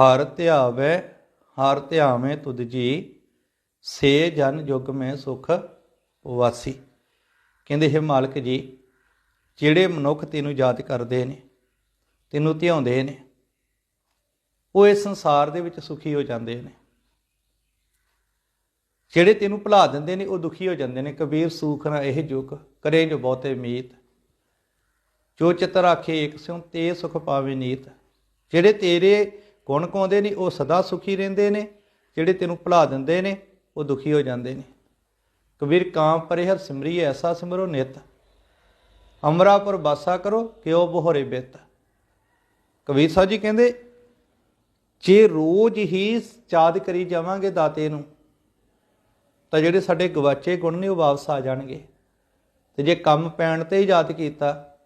ਹਰ ਧਿਆਵੈ, ਹਰ ਧਿਆਵੇਂ ਤੁਧ ਜੀ, ਸੇ ਜਨ ਜੁਗ ਮੈਂ ਸੁਖ ਵਾਸੀ। ਕਹਿੰਦੇ, ਹੈ ਮਾਲਕ ਜੀ, ਜਿਹੜੇ ਮਨੁੱਖ ਤੈਨੂੰ ਯਾਦ ਕਰਦੇ ਨੇ, ਤੈਨੂੰ ਧਿਆਉਂਦੇ ਨੇ, ਉਹ ਇਸ ਸੰਸਾਰ ਦੇ ਵਿੱਚ ਸੁਖੀ ਹੋ ਜਾਂਦੇ ਨੇ। ਜਿਹੜੇ ਤੈਨੂੰ ਭੁਲਾ ਦਿੰਦੇ ਨੇ, ਉਹ ਦੁਖੀ ਹੋ ਜਾਂਦੇ ਨੇ। ਕਬੀਰ ਸੂਖ ਨਾ ਇਹ ਜੁਗ, ਕਰੇ ਜੋ ਬਹੁਤੇ ਮੀਤ। ਜੋ ਚਿਤ ਰਾਖੇ ਇੱਕ ਸਿਉ, ਤੇ ਸੁਖ ਪਾਵੇ ਨੀਤ। ਜਿਹੜੇ ਤੇਰੇ ਗੁਣ ਗਾਉਂਦੇ ਨੇ? ਉਹ ਸਦਾ ਸੁਖੀ ਰਹਿੰਦੇ ਨੇ। ਜਿਹੜੇ ਤੈਨੂੰ ਭੁਲਾ ਦਿੰਦੇ ਨੇ, ਉਹ ਦੁਖੀ ਹੋ ਜਾਂਦੇ ਨੇ। ਕਬੀਰ, ਕਾਮ ਪਰੇ ਹਰ ਸਿਮਰੀ, ਐਸਾ ਸਿਮਰੋ ਨਿਤ। ਅਮਰਾਪੁਰ ਬਾਸਾ ਕਰੋ, ਕਿਉ ਬਹੋਰੇ ਬਿਤ। ਕਬੀਰ ਸਾਹਿਬ ਜੀ ਕਹਿੰਦੇ, ਜੇ ਰੋਜ਼ ਹੀ ਯਾਦ ਕਰੀ ਜਾਵਾਂਗੇ ਦਾਤੇ ਨੂੰ, ਤਾਂ ਜਿਹੜੇ ਸਾਡੇ ਗਵਾਚੇ ਗੁਣ ਨੇ, ਉਹ ਵਾਪਸ ਆ ਜਾਣਗੇ। ਤੇ ਜੇ ਕੰਮ ਪੈਣ ਤੇ ਹੀ ਯਾਦ ਕੀਤਾ,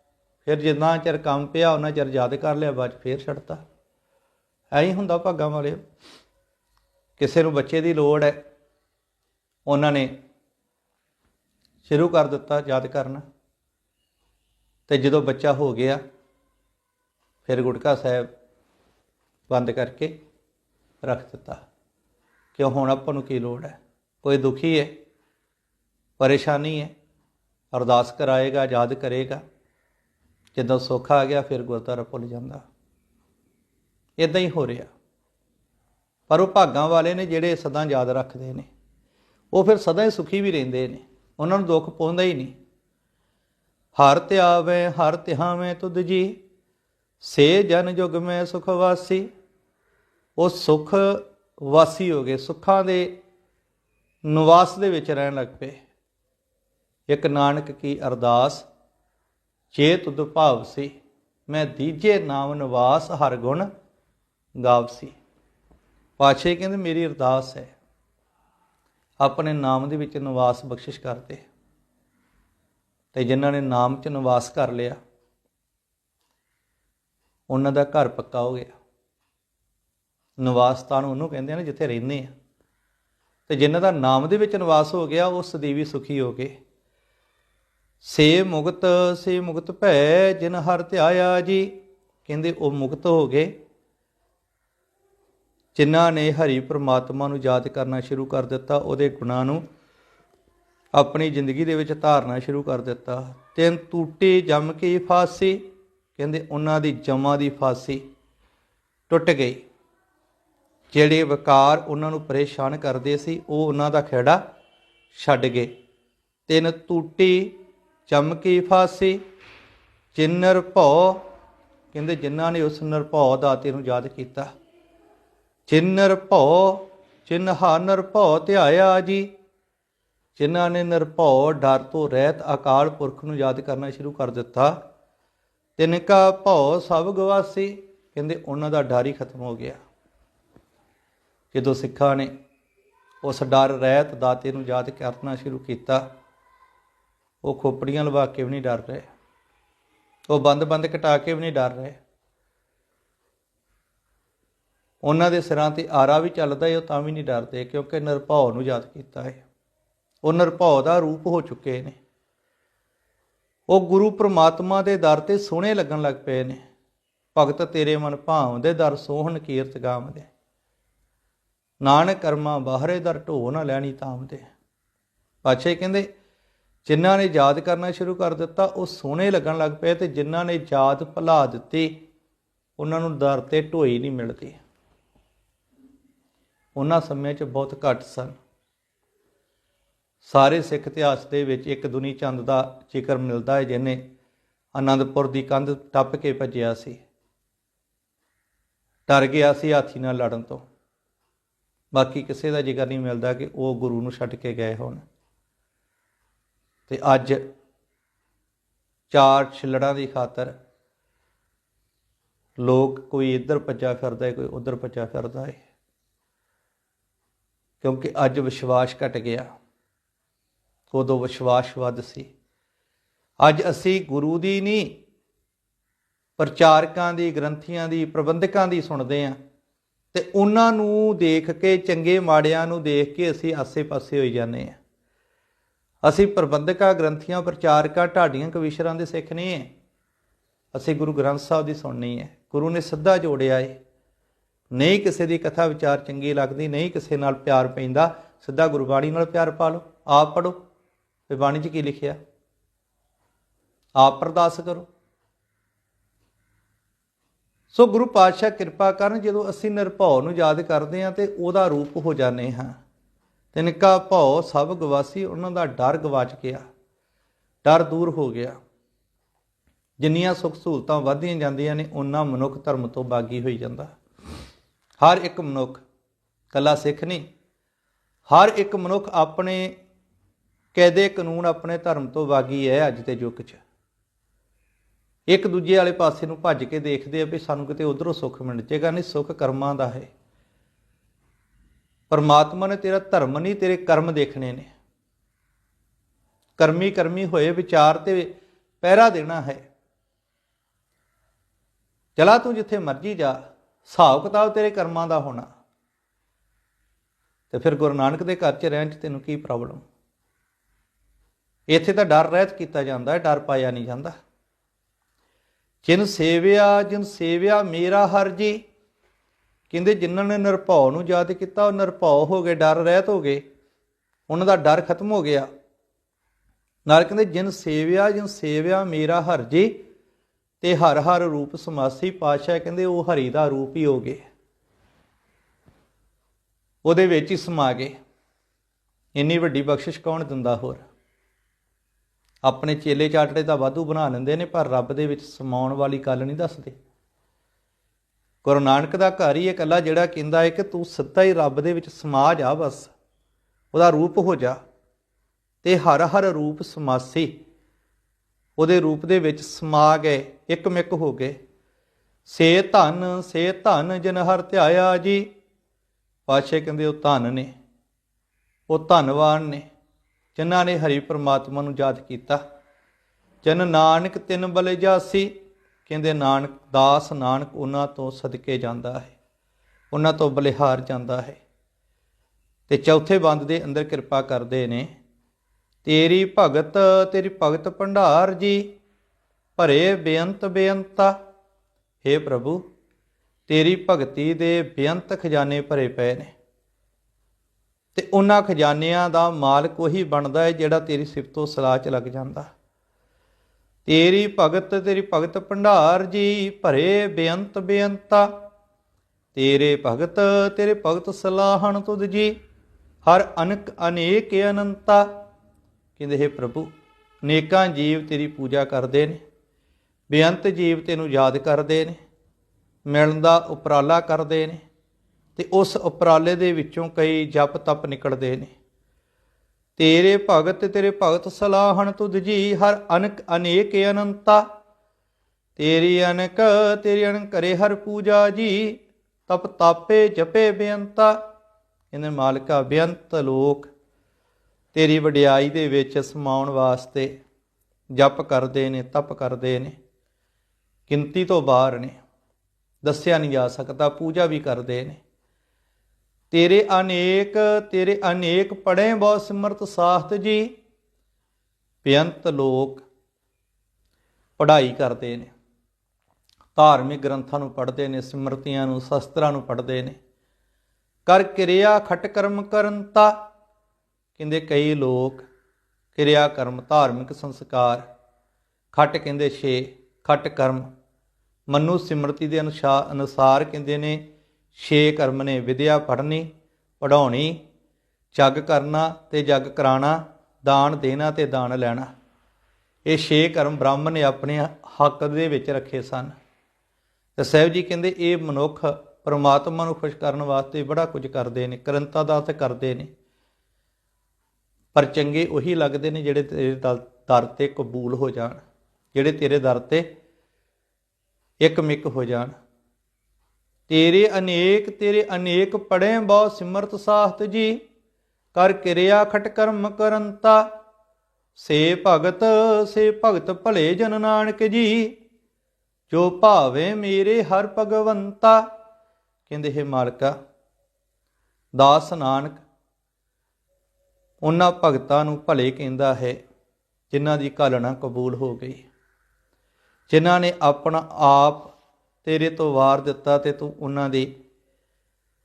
ਫਿਰ ਜਿੰਨਾ ਚਿਰ ਕੰਮ ਪਿਆ, ਉਹਨਾਂ ਚਿਰ ਯਾਦ ਕਰ ਲਿਆ, ਬਾਅਦ 'ਚ ਫੇਰ ਛੱਡਤਾ। ਐਂ ਹੀ ਹੁੰਦਾ ਭਾਗਾਂ ਵਾਲਿਓ ਕਿਸੇ ਨੂੰ ਬੱਚੇ ਦੀ ਲੋੜ ਹੈ ਉਹਨਾਂ ਨੇ ਸ਼ੁਰੂ ਕਰ ਦਿੱਤਾ ਯਾਦ ਕਰਨਾ। ਤੇ ਜਦੋਂ ਬੱਚਾ ਹੋ ਗਿਆ, ਫਿਰ ਗੁਟਕਾ ਸਾਹਿਬ ਬੰਦ ਕਰਕੇ ਰੱਖ ਦਿੱਤਾ। ਕਿਉਂ, ਹੁਣ ਆਪਾਂ ਨੂੰ ਕੀ ਲੋੜ ਹੈ ਕੋਈ ਦੁਖੀ ਹੈ ਪਰੇਸ਼ਾਨੀ ਹੈ ਅਰਦਾਸ ਕਰਾਏਗਾ, ਯਾਦ ਕਰੇਗਾ? ਜਦੋਂ ਸੁੱਖ ਆ ਗਿਆ, ਫਿਰ ਗੁਰਦੁਆਰਾ ਭੁੱਲ ਜਾਂਦਾ। ਇਦਾਂ ਹੀ ਹੋ ਰਿਹਾ। ਪਰ ਉਹ ਭਾਗਾਂ ਵਾਲੇ ਨੇ ਜਿਹੜੇ ਸਦਾ ਯਾਦ ਰੱਖਦੇ ਨੇ, ਉਹ ਫਿਰ ਸਦਾ ਹੀ ਸੁਖੀ ਵੀ ਰਹਿੰਦੇ ਨੇ, ਉਹਨਾਂ ਨੂੰ ਦੁੱਖ ਪਹੁੰਚਦਾ ਹੀ ਨਹੀਂ। ਹਰ ਧਿਆਵੇ ਹਰ ਧਿਆਵੇਂ ਤੁਧ ਜੀ, ਸੇ ਜਨ ਜੁਗ ਮੈਂ ਸੁਖ ਵਾਸੀ। ਉਹ ਸੁਖ ਵਾਸੀ ਹੋ ਗਏ, ਸੁੱਖਾਂ ਦੇ ਨਿਵਾਸ ਦੇ ਵਿੱਚ ਰਹਿਣ ਲੱਗ ਪਏ। ਇੱਕ ਨਾਨਕ ਕੀ ਅਰਦਾਸ ਚੇ ਤੁਧ ਸੀ, ਮੈਂ ਦੀਜੇ ਨਾਮ ਨਿਵਾਸ ਹਰ ਗੁਣ ਗਾਵਸੀ ਪਾਛੇ ਕਹਿੰਦੇ, ਮੇਰੀ ਅਰਦਾਸ ਹੈ। ਆਪਣੇ ਨਾਮ ਦੇ ਵਿੱਚ ਨਿਵਾਸ ਬਖਸ਼ਿਸ਼ ਕਰਦੇ ਤੇ ਜਿਨ੍ਹਾਂ ਨੇ ਨਾਮ 'ਚ ਨਿਵਾਸ ਕਰ ਲਿਆ, ਉਹਨਾਂ ਦਾ ਘਰ ਪੱਕਾ ਹੋ ਗਿਆ। ਨਿਵਾਸ ਤਾਂ ਉਹਨੂੰ ਕਹਿੰਦੇ ਨੇ ਜਿੱਥੇ ਰਹਿੰਦੇ ਆ। ਤੇ ਜਿਨ੍ਹਾਂ ਦਾ ਨਾਮ ਦੇ ਵਿੱਚ ਨਿਵਾਸ ਹੋ ਗਿਆ, ਉਹ ਸਦੀਵੀ ਸੁਖੀ ਹੋ ਗਏ। ਸੇ ਮੁਕਤ ਸੇ ਮੁਕਤ ਭੈ, ਜਿਨ ਹਰ ਧਿਆਇਆ ਜੀ। ਕਹਿੰਦੇ, ਉਹ ਮੁਕਤ ਹੋ ਗਏ। ਜਿਨ੍ਹਾਂ ਨੇ ਹਰੀ ਪ੍ਰਮਾਤਮਾ ਨੂੰ ਯਾਦ ਕਰਨਾ ਸ਼ੁਰੂ ਕਰ ਦਿੱਤਾ, ਉਹਦੇ ਗੁਣਾਂ ਨੂੰ ਆਪਣੀ ਜ਼ਿੰਦਗੀ ਦੇ ਵਿੱਚ ਧਾਰਨਾ ਸ਼ੁਰੂ ਕਰ ਦਿੱਤਾ। ਤਿੰਨ ਟੂਟੇ ਜੰਮ ਕੇ ਫਾਸੀ, ਕਹਿੰਦੇ ਉਹਨਾਂ ਦੀ ਜਮਾਂ ਦੀ ਫਾਸੀ ਟੁੱਟ ਗਈ। ਜਿਹੜੇ ਵਕਾਰ ਉਹਨਾਂ ਨੂੰ ਪਰੇਸ਼ਾਨ ਕਰਦੇ ਸੀ, ਉਹ ਉਹਨਾਂ ਦਾ ਖੇੜਾ ਛੱਡ ਗਏ। ਤਿੰਨ ਟੂਟੀ ਕੇ ਫਾਸੀ ਜਿਨਰ ਭਉ, ਕਹਿੰਦੇ ਜਿਨ੍ਹਾਂ ਨੇ ਉਸ ਨਿਰਭਉ ਦਾਤੇ ਨੂੰ ਯਾਦ ਕੀਤਾ। ਜਿਨਰ ਭਉ ਜਿਨਹਾ ਨਿਰਭਉ ਧਿਆਇਆ ਜੀ। ਜਿਨ੍ਹਾਂ ਨੇ ਨਿਰਭਉ ਡਰ ਤੋਂ ਰਹਿਤ ਅਕਾਲ ਪੁਰਖ ਨੂੰ ਯਾਦ ਕਰਨਾ ਸ਼ੁਰੂ ਕਰ ਦਿੱਤਾ। ਤਿੰਨ ਕਾ ਭਉ ਸਭ ਗਵਾਸੀ, ਕਹਿੰਦੇ ਉਹਨਾਂ ਦਾ ਡਰ ਹੀ ਖਤਮ ਹੋ ਗਿਆ। ਜਦੋਂ ਸਿੱਖਾਂ ਨੇ ਉਸ ਡਰ ਰਹਿਤ ਦਾਤੇ ਨੂੰ ਯਾਦ ਕਰਨਾ ਸ਼ੁਰੂ ਕੀਤਾ, ਉਹ ਖੋਪੜੀਆਂ ਲਵਾ ਕੇ ਵੀ ਨਹੀਂ ਡਰ ਰਹੇ। ਉਹ ਬੰਦ-ਬੰਦ ਕਟਾ ਕੇ ਵੀ ਨਹੀਂ ਡਰ ਰਹੇ। ਉਹਨਾਂ ਦੇ ਸਿਰਾਂ ਤੇ ਆਰਾ ਵੀ ਚੱਲਦਾ ਏ, ਉਹ ਤਾਂ ਵੀ ਨਹੀਂ ਡਰਦੇ ਕਿਉਂਕਿ ਨਿਰਭਉ ਨੂੰ ਯਾਦ ਕੀਤਾ ਹੈ ਉਹ ਨਿਰਭਉ ਦਾ ਰੂਪ ਹੋ ਚੁੱਕੇ ਨੇ। ਉਹ ਗੁਰੂ ਪ੍ਰਮਾਤਮਾ ਦੇ ਦਰ ਤੇ ਸੋਹਣੇ ਲੱਗਣ ਲੱਗ ਪਏ ਨੇ। ਭਗਤ ਤੇਰੇ ਮਨ ਭਾਵ ਦੇ ਦਰ ਸੋਹਣ ਕੀਰਤ ਗਾਵਦੇ ਨਾਨਕ ਕਰਮਾ ਬਾਹਰੇ ਦਰ ਢੋ ਨਾ ਲੈਣੀ ਤਾਮਦੇ ਪਾਛੇ ਕਹਿੰਦੇ, ਜਿਨ੍ਹਾਂ ਨੇ ਯਾਦ ਕਰਨਾ ਸ਼ੁਰੂ ਕਰ ਦਿੱਤਾ, ਉਹ ਸੋਹਣੇ ਲੱਗਣ ਲੱਗ ਪਏ ਤੇ ਜਿਨ੍ਹਾਂ ਨੇ ਯਾਦ ਭੁਲਾ ਦਿੱਤੀ, ਉਹਨਾਂ ਨੂੰ ਦਰ ਤੇ ਢੋਈ ਨਹੀਂ ਮਿਲਦੀ। ਉਹਨਾਂ ਸਮਿਆਂ 'ਚ ਬਹੁਤ ਘੱਟ ਸਨ। ਸਾਰੇ ਸਿੱਖ ਇਤਿਹਾਸ ਦੇ ਵਿੱਚ ਇੱਕ ਦੁਨੀ ਚੰਦ ਦਾ ਜ਼ਿਕਰ ਮਿਲਦਾ ਹੈ, ਜਿਹਨੇ ਆਨੰਦਪੁਰ ਦੀ ਕੰਧ ਟੱਪ ਕੇ ਭੱਜਿਆ ਸੀ। ਡਰ ਗਿਆ ਸੀ ਹਾਥੀ ਨਾਲ ਲੜਨ ਤੋਂ। ਬਾਕੀ ਕਿਸੇ ਦਾ ਜ਼ਿਕਰ ਨਹੀਂ ਮਿਲਦਾ ਕਿ ਉਹ ਗੁਰੂ ਨੂੰ ਛੱਡ ਕੇ ਗਏ ਹੋਣ। ਤੇ ਅੱਜ ਚਾਰ ਛਿਲੜਾਂ ਦੀ ਖਾਤਰ ਲੋਕ ਕੋਈ ਇੱਧਰ ਭੱਜਾ ਫਿਰਦਾ ਹੈ, ਕੋਈ ਉੱਧਰ ਭੱਜਾ ਫਿਰਦਾ ਹੈ। ਕਿਉਂਕਿ ਅੱਜ ਵਿਸ਼ਵਾਸ ਘਟ ਗਿਆ। ਉਦੋਂ ਵਿਸ਼ਵਾਸ ਵੱਧ ਸੀ। ਅੱਜ ਅਸੀਂ ਗੁਰੂ ਦੀ ਨਹੀਂ, ਪ੍ਰਚਾਰਕਾਂ ਦੀ, ਗ੍ਰੰਥੀਆਂ ਦੀ, ਪ੍ਰਬੰਧਕਾਂ ਦੀ ਸੁਣਦੇ ਆਂ ਤੇ ਉਹਨਾਂ ਨੂੰ ਦੇਖ ਕੇ, ਚੰਗੇ ਮਾੜਿਆਂ ਨੂੰ ਦੇਖ ਕੇ ਅਸੀਂ ਆਸੇ-ਪਾਸੇ ਹੋਈ ਜਾਂਦੇ ਆਂ ਅਸੀਂ ਪ੍ਰਬੰਧਕਾਂ, ਗ੍ਰੰਥੀਆਂ, ਪ੍ਰਚਾਰਕਾਂ, ਢਾਡੀਆਂ, ਕਵੀਸ਼ਰਾਂ ਦੇ ਸਿੱਖ ਨਹੀਂ ਹੈ। ਅਸੀਂ ਗੁਰੂ ਗ੍ਰੰਥ ਸਾਹਿਬ ਦੀ ਸੁਣਨੀ ਹੈ। ਗੁਰੂ ਨੇ ਸਿੱਧਾ ਜੋੜਿਆ ਏ। ਨਹੀਂ ਕਿਸੇ ਦੀ ਕਥਾ ਵਿਚਾਰ ਚੰਗੀ ਲੱਗਦੀ, ਨਹੀਂ ਕਿਸੇ ਨਾਲ ਪਿਆਰ ਪੈਂਦਾ, ਸਿੱਧਾ ਗੁਰਬਾਣੀ ਨਾਲ ਪਿਆਰ ਪਾ ਲਓ, ਆਪ ਪੜੋ ਤੇ ਬਾਣੀ 'ਚ ਕੀ ਲਿਖਿਆ? ਆਪ ਅਰਦਾਸ ਕਰੋ। ਸੋ ਗੁਰੂ ਪਾਤਸ਼ਾਹ ਕਿਰਪਾ ਕਰਨ, ਜਦੋਂ ਅਸੀਂ ਨਿਰਭਉ ਨੂੰ ਯਾਦ ਕਰਦੇ ਹਾਂ ਤੇ ਉਹਦਾ ਰੂਪ ਹੋ ਜਾਂਦੇ ਹਾਂ। ਤਿਨਕਾ ਭਉ ਸਭ ਗਵਾਸੀ, ਉਹਨਾਂ ਦਾ ਡਰ ਗਵਾਚ ਗਿਆ। ਡਰ ਦੂਰ ਹੋ ਗਿਆ। ਜਿੰਨੀਆਂ ਸੁੱਖ ਸਹੂਲਤਾਂ ਵਧਦੀਆਂ ਜਾਂਦੀਆਂ ਨੇ ਉਹਨਾਂ ਮਨੁੱਖ ਧਰਮ ਤੋਂ ਬਾਗੀ ਹੋਈ ਜਾਂਦਾ। ਹਰ ਇੱਕ ਮਨੁੱਖ ਕੱਲਾ ਸਿੱਖ ਨਹੀਂ। ਹਰ ਇੱਕ ਮਨੁੱਖ ਆਪਣੇ ਕਾਇਦੇ ਕਾਨੂੰਨ ਆਪਣੇ ਧਰਮ ਤੋਂ ਬਾਗੀ ਹੈ ਅੱਜ ਦੇ ਯੁੱਗ 'ਚ। ਇੱਕ ਦੂਜੇ ਵਾਲੇ ਪਾਸੇ ਨੂੰ ਭੱਜ ਕੇ ਦੇਖਦੇ ਆ ਵੀ ਸਾਨੂੰ ਕਿਤੇ ਉਧਰੋਂ ਸੁੱਖ ਮਿਲ ਜਾਏਗਾ। ਨਹੀਂ, ਸੁੱਖ ਕਰਮਾਂ ਦਾ ਹੈ। ਪਰਮਾਤਮਾ ਨੇ ਤੇਰਾ ਧਰਮ ਨਹੀਂ, ਤੇਰੇ ਕਰਮ ਦੇਖਣੇ ਨੇ। ਕਰਮੀ ਕਰਮੀ ਹੋਏ ਵਿਚਾਰ ਤੇ ਪਹਿਰਾ ਦੇਣਾ ਹੈ। ਚਲਾ ਤੂੰ ਜਿੱਥੇ ਮਰਜ਼ੀ ਜਾ। ਹਿਸਾਬ ਕਿਤਾਬ ਤੇਰੇ ਕਰਮਾਂ ਦਾ ਹੋਣਾ। ਤੇ ਫਿਰ ਗੁਰੂ ਨਾਨਕ ਦੇ ਘਰ 'ਚ ਰਹਿਣ 'ਚ ਤੈਨੂੰ ਕੀ ਪ੍ਰੋਬਲਮ ਇੱਥੇ ਤਾਂ ਡਰ ਰਹਿਤ ਕੀਤਾ ਜਾਂਦਾ ਹੈ ਡਰ ਪਾਇਆ ਨਹੀਂ ਜਾਂਦਾ। ਜਿਨ ਸੇਵਿਆ ਜਿਨ ਸੇਵਿਆ ਮੇਰਾ ਹਰ ਜੀ। ਕਹਿੰਦੇ ਜਿਨ੍ਹਾਂ ਨੇ ਨਿਰਭਉ ਨੂੰ ਯਾਦ ਕੀਤਾ, ਉਹ ਨਿਰਭਉ ਹੋ ਗਏ, ਡਰ ਰਹਿਤ ਹੋ ਗਏ। ਉਹਨਾਂ ਦਾ ਡਰ ਖਤਮ ਹੋ ਗਿਆ। ਨਾਲ ਕਹਿੰਦੇ ਜਿਨ ਸੇਵਿਆ ਜਿਨ ਸੇਵਿਆ ਮੇਰਾ ਹਰ ਜੀ ਤੇ ਹਰ ਹਰ ਰੂਪ ਸਮਾਸੀ ਪਾਤਸ਼ਾਹ ਕਹਿੰਦੇ ਉਹ ਹਰੀ ਦਾ ਰੂਪ ਹੀ ਹੋ ਗਏ। ਉਹਦੇ ਵਿੱਚ ਹੀ ਸਮਾ ਗਏ। ਇੰਨੀ ਵੱਡੀ ਬਖਸ਼ਿਸ਼ ਕੌਣ ਦਿੰਦਾ ਹੋਰ? ਆਪਣੇ ਚੇਲੇ ਚਾਟੜੇ ਤਾਂ ਵਾਧੂ ਬਣਾ ਲੈਂਦੇ ਨੇ, ਪਰ ਰੱਬ ਦੇ ਵਿੱਚ ਸਮਾਉਣ ਵਾਲੀ ਗੱਲ ਨਹੀਂ ਦੱਸਦੇ। ਗੁਰੂ ਨਾਨਕ ਦਾ ਘਰ ਹੀ ਇਕੱਲਾ ਜਿਹੜਾ ਕਹਿੰਦਾ ਹੈ ਕਿ ਤੂੰ ਸਿੱਧਾ ਹੀ ਰੱਬ ਦੇ ਵਿੱਚ ਸਮਾ ਜਾ ਬਸ, ਉਹਦਾ ਰੂਪ ਹੋ ਜਾ ਤੇ ਹਰ ਹਰ ਰੂਪ ਸਮਾਸੀ ਉਹਦੇ ਰੂਪ ਦੇ ਵਿੱਚ ਸਮਾ ਗਏ ਇੱਕ ਇੱਕਮਿਕ ਹੋ ਗਏ। ਸੇ ਧਨ ਸੇ ਧਨ ਜਨ ਹਰ ਧਿਆਇਆ ਜੀ। ਪਾਸ਼ੇ ਕਹਿੰਦੇ ਉਹ ਧਨ ਨੇ, ਉਹ ਧਨਵਾਨ ਨੇ, ਜਿਨ੍ਹਾਂ ਨੇ ਹਰੀ ਪਰਮਾਤਮਾ ਨੂੰ ਯਾਦ ਕੀਤਾ। ਜਨ ਨਾਨਕ ਤਿੰਨ ਬਲੇ ਜਾਸੀ, ਕਹਿੰਦੇ ਨਾਨਕ ਦਾਸ ਨਾਨਕ ਉਹਨਾਂ ਤੋਂ ਸਦਕੇ ਜਾਂਦਾ ਹੈ, ਉਹਨਾਂ ਤੋਂ ਬਲਿਹਾਰ ਜਾਂਦਾ ਹੈ। ਤੇ ਚੌਥੇ ਬੰਦ ਦੇ ਅੰਦਰ ਕਿਰਪਾ ਕਰਦੇ ਨੇ ਤੇਰੀ ਭਗਤ ਤੇਰੀ ਭਗਤ ਭੰਡਾਰ ਜੀ, ਭਰੇ ਬੇਅੰਤ ਬੇਅੰਤਾ। हे ਪ੍ਰਭੂ, ਤੇਰੀ ਭਗਤੀ ਦੇ ਬੇਅੰਤ ਖਜ਼ਾਨੇ ਭਰੇ ਪਏ ਨੇ। ਤੇ ਉਹਨਾਂ ਖਜ਼ਾਨਿਆਂ ਦਾ ਮਾਲਕ ਉਹੀ ਬਣਦਾ ਹੈ ਜਿਹੜਾ ਤੇਰੀ ਸਿਫਤੋਂ ਸਲਾਹ ਚ ਲੱਗ ਜਾਂਦਾ। ਤੇਰੀ ਭਗਤ ਤੇਰੀ ਭਗਤ ਭੰਡਾਰ ਜੀ, ਭਰੇ ਬੇਅੰਤ ਬੇਅੰਤਾ। ਤੇਰੇ ਭਗਤ ਤੇਰੇ ਭਗਤ ਸਲਾਹਣ ਤੁਧ ਜੀ, ਹਰ ਅਨਕ ਅਨੇਕ ਅਨੰਤਾ। ਕਹਿੰਦੇ, ਹੈ ਪ੍ਰਭੂ, ਨੇਕਾਂ ਜੀਵ ਤੇਰੀ ਪੂਜਾ ਕਰਦੇ ਨੇ, ਬੇਅੰਤ ਜੀਵ ਤੈਨੂੰ ਯਾਦ ਕਰਦੇ ਨੇ, ਮਿਲਣ ਦਾ ਉਪਰਾਲਾ ਕਰਦੇ ਨੇ ਤੇ ਉਸ ਉਪਰਾਲੇ ਦੇ ਵਿੱਚੋਂ ਕਈ ਜਪ ਤਪ ਨਿਕਲਦੇ ਨੇ। ਤੇਰੇ ਭਗਤ ਤੇਰੇ ਭਗਤ ਸਲਾਹਣ ਤੁਧ ਜੀ, ਹਰ ਅਨਕ ਅਨੇਕ ਅਨੰਤਾ। ਤੇਰੀ ਅਨਕ ਤੇਰੀ ਅਨਕ ਕਰੇ ਹਰ ਪੂਜਾ ਜੀ, ਤਪ ਤਾਪੇ ਜਪੇ ਬੇਅੰਤਾ। ਇਹਨੇ ਮਾਲਕਾ, ਬੇਅੰਤ ਲੋਕ। ਤੇਰੀ ਵਡਿਆਈ ਦੇ ਵਿੱਚ ਸਮਾਉਣ ਵਾਸਤੇ ਜਪ ਕਰਦੇ ਨੇ, ਤਪ ਕਰਦੇ ਨੇ, ਗਿਣਤੀ ਤੋਂ ਬਾਹਰ ਨੇ। ਦੱਸਿਆ ਨਹੀਂ ਜਾ ਸਕਦਾ, ਪੂਜਾ ਵੀ ਕਰਦੇ ਨੇ। ਤੇਰੇ ਅਨੇਕ ਤੇਰੇ ਅਨੇਕ ਪੜੇ ਬਹੁ ਸਿਮਰਤ ਸਾਖਤ ਜੀ, ਬੇਅੰਤ ਲੋਕ ਪੜ੍ਹਾਈ ਕਰਦੇ ਨੇ। ਧਾਰਮਿਕ ਗ੍ਰੰਥਾਂ ਨੂੰ ਪੜ੍ਹਦੇ ਨੇ, ਸਿਮਰਤੀਆਂ ਨੂੰ, ਸ਼ਸਤਰਾਂ ਨੂੰ ਪੜ੍ਹਦੇ ਨੇ। ਕਰ ਕਿਰਿਆ ਖਟ ਕਰਮ ਕਰਨਤਾ ਕਹਿੰਦੇ ਕਈ ਲੋਕ ਕਿਰਿਆ ਕਰਮ ਧਾਰਮਿਕ ਸੰਸਕਾਰ, ਖੱਟ ਕਹਿੰਦੇ ਛੇ, ਖੱਟ ਕਰਮ, ਮਨੂ ਸਿਮਰਤੀ ਦੇ ਅਨੁਸਾਰ ਅਨੁਸਾਰ ਕਹਿੰਦੇ ਨੇ ਛੇ ਕਰਮ ਨੇ, ਵਿਦਿਆ ਪੜ੍ਹਨੀ ਪੜਾਉਣੀ ਜਗ ਕਰਨਾ ਤੇ ਜਗ ਕਰਾਣਾ, ਦਾਨ ਦੇਣਾ ਤੇ ਦਾਨ ਲੈਣਾ। ਇਹ ਛੇ ਕਰਮ ਬ੍ਰਾਹਮਣ ਨੇ ਆਪਣੇ ਹੱਕ ਦੇ ਵਿੱਚ ਰੱਖੇ ਸਨ। ਤੇ ਸਾਹਿਬ ਜੀ ਕਹਿੰਦੇ ਇਹ ਮਨੁੱਖ ਪਰਮਾਤਮਾ ਨੂੰ ਖੁਸ਼ ਕਰਨ ਵਾਸਤੇ ਬੜਾ ਕੁਝ ਕਰਦੇ ਨੇ, ਕਰੰਤਾ ਦਾ ਤੇ ਕਰਦੇ ਨੇ। ਪਰ ਚੰਗੇ ਉਹੀ ਲੱਗਦੇ ਨੇ ਜਿਹੜੇ ਤੇਰੇ ਦਰ- ਤੇ ਕਬੂਲ ਹੋ ਜਾਣ, ਜਿਹੜੇ ਤੇਰੇ ਦਰ ਤੇ ਇੱਕਮਿਕ ਹੋ ਜਾਣ। ਤੇਰੇ ਅਨੇਕ ਤੇਰੇ ਅਨੇਕ ਪੜੇ ਬਹੁ ਸਿਮਰਤ ਸਾਹਤ ਜੀ, ਕਰ ਕਿਰਿਆ ਖਟ ਕਰਮ ਕਰੰਤਾ। ਸੇ ਭਗਤ ਸੇ ਭਗਤ ਭਲੇ ਜਨ ਨਾਨਕ ਜੀ, ਜੋ ਭਾਵੇ ਮੇਰੇ ਹਰ ਭਗਵੰਤਾ। ਕਹਿੰਦੇ, ਹੈ ਮਾਲਕਾ, ਦਾਸ ਨਾਨਕ ਉਹਨਾਂ ਭਗਤਾਂ ਨੂੰ ਭਲੇ ਕਹਿੰਦਾ ਹੈ, ਜਿਨ੍ਹਾਂ ਦੀ ਘਾਲਣਾ ਕਬੂਲ ਹੋ ਗਈ। ਜਿਨ੍ਹਾਂ ਨੇ ਆਪਣਾ ਆਪ ਤੇਰੇ ਤੋਂ ਵਾਰ ਦਿੱਤਾ ਤੇ ਤੂੰ ਉਹਨਾਂ ਦੀ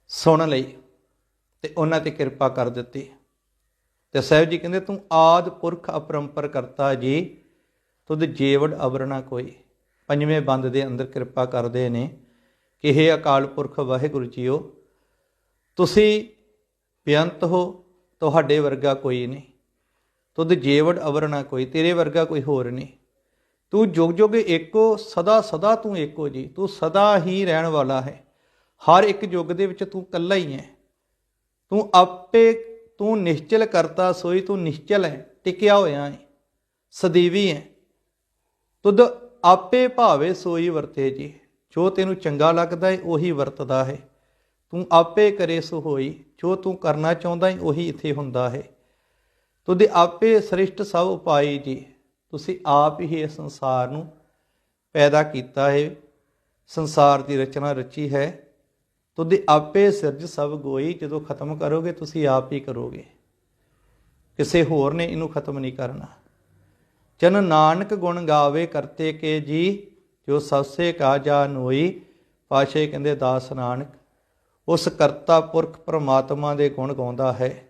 ਸੁਣ ਲਈ ਤੇ ਉਹਨਾਂ ਤੇ ਕਿਰਪਾ ਕਰ ਦਿੱਤੀ। ਤੇ ਸਾਹਿਬ ਜੀ ਕਹਿੰਦੇ, ਤੂੰ ਆਦ ਪੁਰਖ ਅਪਰੰਪਰ ਕਰਤਾ ਜੀ, ਤੁਧ ਜੀਵੜ ਅਵਰਣਾ ਕੋਈ। ਪੰਜਵੇਂ ਬੰਦ ਦੇ ਅੰਦਰ ਕਿਰਪਾ ਕਰਦੇ ਨੇ ਕਿ ਇਹ ਅਕਾਲ ਪੁਰਖ ਵਾਹਿਗੁਰੂ ਜੀਓ, ਤੁਸੀਂ ਬੇਅੰਤ ਹੋ ਤੁਹਾਡੇ ਵਰਗਾ ਕੋਈ ਨਹੀਂ। ਤੁਧ ਜੀਵੜ ਅਵਰਣਾ ਕੋਈ, ਤੇਰੇ ਵਰਗਾ ਕੋਈ ਹੋਰ ਨਹੀਂ। ਤੂੰ ਜੁਗ ਜੁਗ ਏਕੋ, ਸਦਾ ਸਦਾ ਤੂੰ ਏਕੋ ਜੀ। ਤੂੰ ਸਦਾ ਹੀ ਰਹਿਣ ਵਾਲਾ ਹੈ। ਹਰ ਇੱਕ ਯੁੱਗ ਦੇ ਵਿੱਚ ਤੂੰ ਇਕੱਲਾ ਹੀ ਹੈ। ਤੂੰ ਆਪੇ, ਤੂੰ ਨਿਸ਼ਚਲ ਕਰਤਾ ਸੋਈ, ਤੂੰ ਨਿਸ਼ਚਲ ਹੈ, ਟਿਕਿਆ ਹੋਇਆ ਹੈ। ਸਦੀਵੀ ਹੈ। ਤੁਧ ਆਪੇ ਭਾਵੇ ਸੋਈ ਵਰਤੇ ਜੀ। ਜੋ ਤੈਨੂੰ ਚੰਗਾ ਲੱਗਦਾ ਹੈ, ਉਹੀ ਵਰਤਦਾ ਹੈ। ਤੂੰ ਆਪੇ ਕਰੇ ਸੋ ਹੋਈ, ਜੋ ਤੂੰ ਕਰਨਾ ਚਾਹੁੰਦਾ ਹੈ ਉਹੀ ਇੱਥੇ ਹੁੰਦਾ ਹੈ। ਤੁਦੇ ਆਪੇ ਸ੍ਰਿਸ਼ਟ ਸਭ ਉਪਾਈ ਜੀ, ਤੁਸੀਂ ਆਪ ਹੀ ਇਸ ਸੰਸਾਰ ਨੂੰ ਪੈਦਾ ਕੀਤਾ ਹੈ। ਸੰਸਾਰ ਦੀ ਰਚਨਾ ਰਚੀ ਹੈ। ਤੁਦੇ ਆਪੇ ਸਿਰਜ ਸਭ ਗੋਈ, ਜਦੋਂ ਖਤਮ ਕਰੋਗੇ ਤੁਸੀਂ ਆਪ ਹੀ ਕਰੋਗੇ। ਕਿਸੇ ਹੋਰ ਨੇ ਇਹਨੂੰ ਖਤਮ ਨਹੀਂ ਕਰਨਾ। ਜਨ ਨਾਨਕ ਗੁਣ ਗਾਵੇ ਕਰਤੇ ਕੇ ਜੀ, ਜੋ ਸਭਸੇ ਕਾ ਜਾਨ ਹੋਈ ਪਾਸ਼ੇ ਕਹਿੰਦੇ ਦਾਸ ਨਾਨਕ। ਉਸ ਕਰਤਾ ਪੁਰਖ ਪ੍ਰਮਾਤਮਾ ਦੇ ਗੁਣ ਗਾਉਂਦਾ ਹੈ,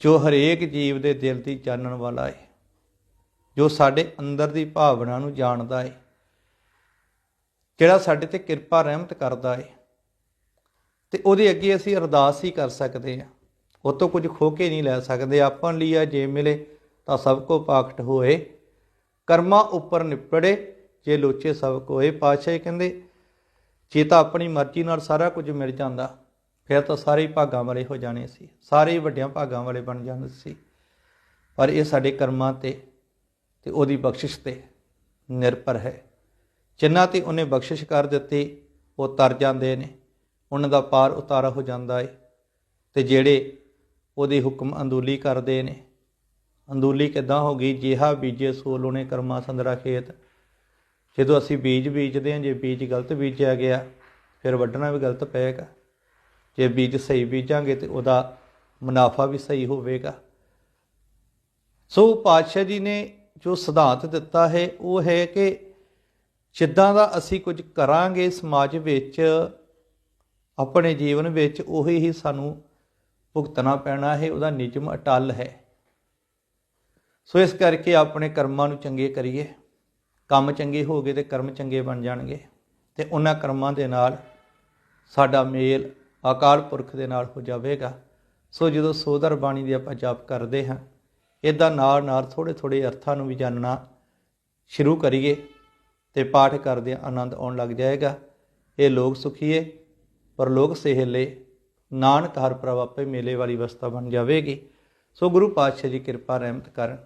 ਜੋ ਹਰੇਕ ਜੀਵ ਦੇ ਦਿਲ ਦੀ ਚਾਨਣ ਵਾਲਾ ਹੈ, ਜੋ ਸਾਡੇ ਅੰਦਰ ਦੀ ਭਾਵਨਾ ਨੂੰ ਜਾਣਦਾ ਹੈ, ਜਿਹੜਾ ਸਾਡੇ ਤੇ ਕਿਰਪਾ ਰਹਿਮਤ ਕਰਦਾ ਹੈ। ਤੇ ਉਹਦੇ ਅੱਗੇ ਅਸੀਂ ਅਰਦਾਸ ਹੀ ਕਰ ਸਕਦੇ ਹਾਂ। ਉਹ ਤੋਂ ਕੁਝ ਖੋ ਕੇ ਨਹੀਂ ਲੈ ਸਕਦੇ। ਆਪਾਂ ਲਈ ਆ ਜੇ ਮਿਲੇ ਤਾਂ ਸਭ ਕੋ ਪਾਖਟ ਹੋਏ। ਕਰਮਾਂ ਉੱਪਰ ਨਿਪੜੇ, ਜੇ ਲੋਚੇ ਸਭ ਕੋਏ। ਪਾਤਸ਼ਾਹ ਕਹਿੰਦੇ ਜੇ ਤਾਂ ਆਪਣੀ ਮਰਜ਼ੀ ਨਾਲ ਸਾਰਾ ਕੁਝ ਮਿਲ ਜਾਂਦਾ, ਫਿਰ ਤਾਂ ਸਾਰੇ ਹੀ ਭਾਗਾਂ ਵਾਲੇ ਹੋ ਜਾਣੇ ਸੀ, ਸਾਰੇ ਹੀ ਵੱਡਿਆਂ ਭਾਗਾਂ ਵਾਲੇ ਬਣ ਜਾਂਦੇ ਸੀ। ਪਰ ਇਹ ਸਾਡੇ ਕਰਮਾਂ ਤੇ ਤੇ ਉਹਦੀ ਬਖਸ਼ਿਸ਼ ਤੇ ਨਿਰਭਰ ਹੈ। ਜਿਨ੍ਹਾਂ ਤੇ ਉਹਨੇ ਬਖਸ਼ਿਸ਼ ਕਰ ਦਿੱਤੀ, ਉਹ ਤਰ ਜਾਂਦੇ ਨੇ, ਉਹਨਾਂ ਦਾ ਪਾਰ ਉਤਾਰਾ ਹੋ ਜਾਂਦਾ ਏ। ਤੇ ਜਿਹੜੇ ਉਹਦੇ ਹੁਕਮ ਅੰਦੂਲੀ ਕਰਦੇ ਨੇ, ਅੰਦੂਲੀ ਕਿਦਾਂ ਹੋ ਗਈ? ਜਿਹਾ ਬੀਜੇ ਸੋ ਲੋਨੇ ਕਰਮਾ ਸੰਦਰਾ ਖੇਤ ਜਦੋਂ ਅਸੀਂ ਬੀਜ ਬੀਜਦੇ ਹਾਂ, ਜੇ ਬੀਜ ਗਲਤ ਬੀਜਿਆ ਗਿਆ, ਫਿਰ ਵੱਢਣਾ ਵੀ ਗਲਤ ਪਏਗਾ। ਜੇ ਬੀਜ ਸਹੀ ਬੀਜਾਂਗੇ ਤੇ ਉਹਦਾ ਮੁਨਾਫਾ ਵੀ ਸਹੀ ਹੋਵੇਗਾ। ਸੋ ਪਾਤਸ਼ਾਹ ਜੀ ਨੇ ਜੋ ਸਿਧਾਂਤ ਦਿੱਤਾ ਹੈ, ਉਹ ਹੈ ਕਿ ਜਿੱਦਾਂ ਦਾ ਅਸੀਂ ਕੁਝ ਕਰਾਂਗੇ ਸਮਾਜ ਵਿੱਚ, ਆਪਣੇ ਜੀਵਨ ਵਿੱਚ, ਉਹੀ ਹੀ ਸਾਨੂੰ ਭੁਗਤਣਾ ਪੈਣਾ ਹੈ, ਉਹਦਾ ਨਿਯਮ ਅਟਲ ਹੈ। ਸੋ ਇਸ ਕਰਕੇ ਆਪਣੇ ਕਰਮਾਂ ਨੂੰ ਚੰਗੇ ਕਰੀਏ। ਕੰਮ ਚੰਗੇ ਹੋ ਗਏ ਤੇ ਕਰਮ ਚੰਗੇ ਬਣ ਜਾਣਗੇ ਤੇ ਉਹਨਾਂ ਕਰਮਾਂ ਦੇ ਨਾਲ ਸਾਡਾ ਮੇਲ ਅਕਾਲ ਪੁਰਖ ਦੇ ਨਾਲ ਹੋ ਜਾਵੇਗਾ। ਸੋ ਜਦੋਂ ਸੋਦਰ ਬਾਣੀ ਦੀ ਆਪਾਂ ਜਾਪ ਕਰਦੇ ਹਾਂ ਇਦਾਂ ਨਾਲ ਨਾਲ ਥੋੜੇ ਥੋੜੇ ਅਰਥਾਂ ਨੂੰ ਵੀ ਜਾਣਨਾ ਸ਼ੁਰੂ ਕਰੀਏ ਤੇ ਪਾਠ ਕਰਦੇ ਆਨੰਦ ਆਉਣ ਲੱਗ ਜਾਏਗਾ। ਇਹ ਲੋਕ ਸੁਖੀਏ ਪਰ ਲੋਕ ਸਹਿਲੇ ਨਾਨਕ ਹਰ ਪ੍ਰਭ ਆਪੇ ਮੇਲੇ ਵਾਲੀ ਅਵਸਥਾ ਬਣ ਜਾਵੇਗੀ। ਸੋ ਗੁਰੂ ਪਾਤਸ਼ਾਹ ਜੀ ਕਿਰਪਾ ਰਹਿਮਤ ਕਰਨ।